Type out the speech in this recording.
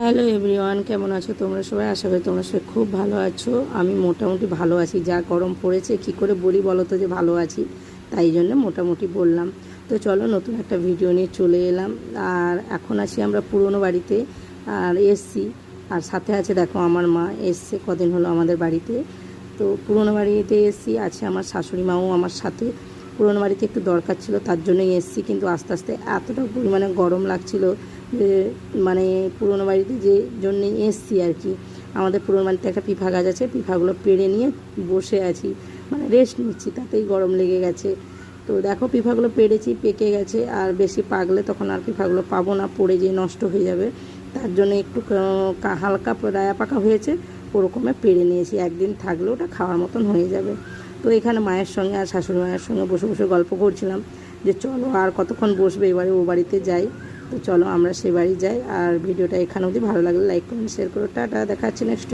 Hello everyone, কেমন আছো তোমরা সবাই? আশা করি তোমরা সবাই খুব ভালো আছো। আমি মোটামুটি ভালো আছি। যা গরম পড়েছে, কি করে বলি বলো তো যে ভালো আছি? তাই জন্য মোটামুটি বললাম। তো চলো নতুন একটা ভিডিও নিয়ে চলে এলাম। আর এখন আছি আমরা পুরনো বাড়িতে, আর এসছি। আর সাথে আছে দেখো আমার মা, এসছে কদিন হলো আমাদের বাড়িতে। তো পুরনো বাড়িতে এসছি, আছে আমার শাশুড়ি মাও আমার সাথে। পুরনো বাড়িতে একটু দরকার ছিল, তার জন্যই এসছি। কিন্তু আস্তে আস্তে এতটা পরিমাণে গরম লাগছিল মানে পুরনো বাড়িতে যে জন্যে এসছি আর কি। আমাদের পুরনো বাড়িতে একটা পিফা গাছ আছে পিফাগুলো পেড়ে নিয়ে বসে আছি। মানে রেস্ট নিচ্ছি, তাতেই গরম লেগে গেছে। তো দেখো পিফাগুলো পেড়েছি, পেকে গেছে, আর বেশি পাকলে তখন আর পিফাগুলো পাবো না, পড়ে যেয়ে নষ্ট হয়ে যাবে। তার জন্য একটু হালকা রায়া পাকা হয়েছে, ওরকমে পেড়ে নিয়েছি। একদিন থাকলে ওটা খাওয়ার মতন হয়ে যাবে। তো এখানে মায়ের সঙ্গে আর শাশুড়ি মায়ের সঙ্গে বসে বসে গল্প করছিলাম যে চলো আর কতক্ষণ বসবে, এবারে ও বাড়িতে যাই। তো চলো আমরা সে বাড়ি যাই। আর ভিডিওটা এখানে অবধি ভালো লাগলে লাইক কমেন্ট শেয়ার করো। টাটা দেখাচ্ছি নেক্সট